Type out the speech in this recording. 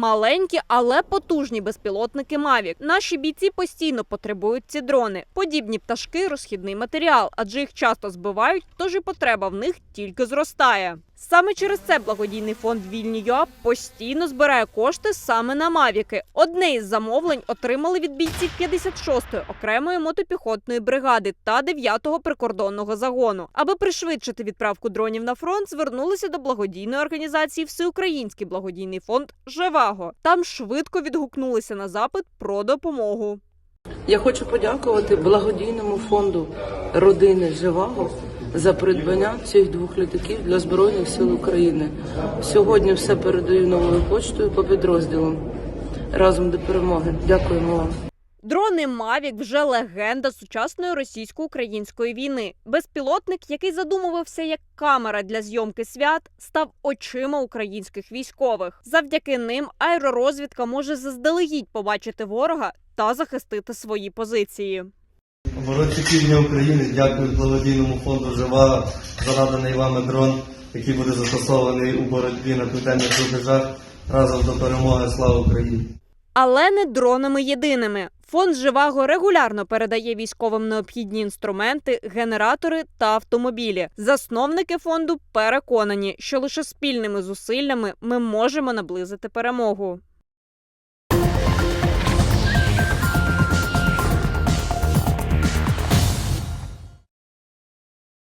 Маленькі, але потужні безпілотники Мавік. Наші бійці постійно потребують ці дрони. Подібні пташки розхідний матеріал, адже їх часто збивають, тож і потреба в них тільки зростає. Саме через це благодійний фонд Вільні ЮА постійно збирає кошти саме на мавіки. Одне із замовлень отримали від бійців 56-ї окремої мотопіхотної бригади та 9-го прикордонного загону. Аби пришвидшити відправку дронів на фронт, звернулися до благодійної організації Всеукраїнський благодійний фонд Живаго. Там швидко відгукнулися на запит про допомогу. Я хочу подякувати благодійному фонду родини Живаго за придбання цих двох літаків для Збройних сил України. Сьогодні все передаю новою почтою по підрозділам. Разом до перемоги. Дякуємо вам. Дрони Мавік вже легенда сучасної російсько-української війни. Безпілотник, який задумувався як камера для зйомки свят, став очима українських військових. Завдяки ним аеророзвідка може заздалегідь побачити ворога та захистити свої позиції. Оборонці Півдня України дякують благодійному фонду Жива за наданий вами дрон, який буде застосований у боротьбі на південних рубежах. Разом до перемоги. Слава Україні! Але не дронами єдиними. Фонд Живаго регулярно передає військовим необхідні інструменти, генератори та автомобілі. Засновники фонду переконані, що лише спільними зусиллями ми можемо наблизити перемогу.